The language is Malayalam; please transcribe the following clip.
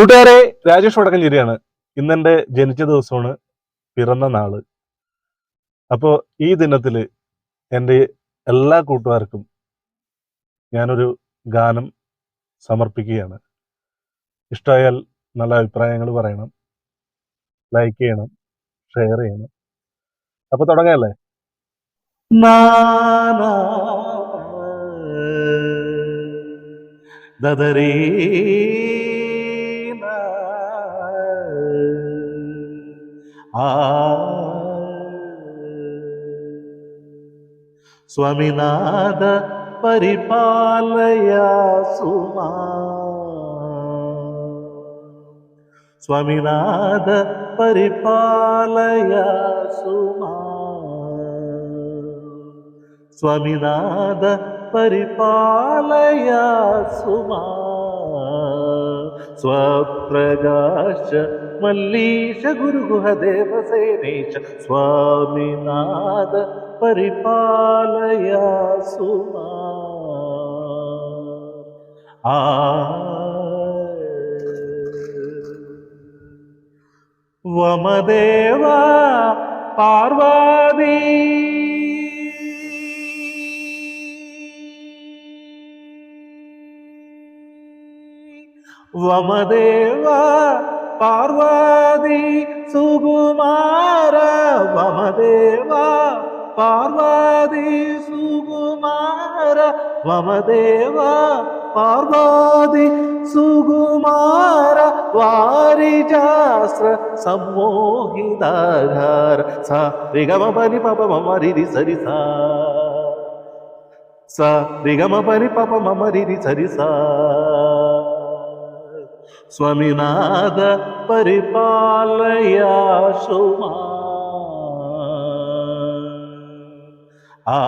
കൂട്ടുകാരെ രാജേഷ് വടക്കഞ്ചേരിയാണ് ഇന്നെന്റെ ജനിച്ച ദിവസമാണ് പിറന്ന നാൾ. അപ്പോൾ ഈ ദിനത്തിൽ എന്റെ എല്ലാ കൂട്ടുകാർക്കും ഞാനൊരു ഗാനം സമർപ്പിക്കുകയാണ്. ഇഷ്ടമായാൽ നല്ല അഭിപ്രായങ്ങൾ പറയണം. ലൈക്ക് ചെയ്യണം. ഷെയർ ചെയ്യണം. അപ്പൊ തുടങ്ങല്ലേ? ദദരീ స్వమినాద పరిపాలయ సుమా స్వమినాద పరిపాలయ సుమా స్వమినాద పరిపాలయ సుమా ಸ್ವಪ್ರಗಾಶ ಮಲ್ಲೀಶ ಗುರುಗುಹ ದೇವಸೇನೇಶ ಸ್ವಾಮಿನಾದ ಪರಿಪಾಲಯ ಸುಮಾ. ಆ. ವಮದೇವ ಪಾರ್ವಾದಿ வமதேவா பார்வதி சுகுமார வமதேவா பார்வதி சுகுமார வமதேவா பார்வதி சுகுமார వారిజాస్ర సమ్మోహితార సా రిగమ పని పప మమరిది సరి సా సా రిగమ పని పప మమరిది సరి సా స్వమినాద పరిపాలయా సుమా. ఆ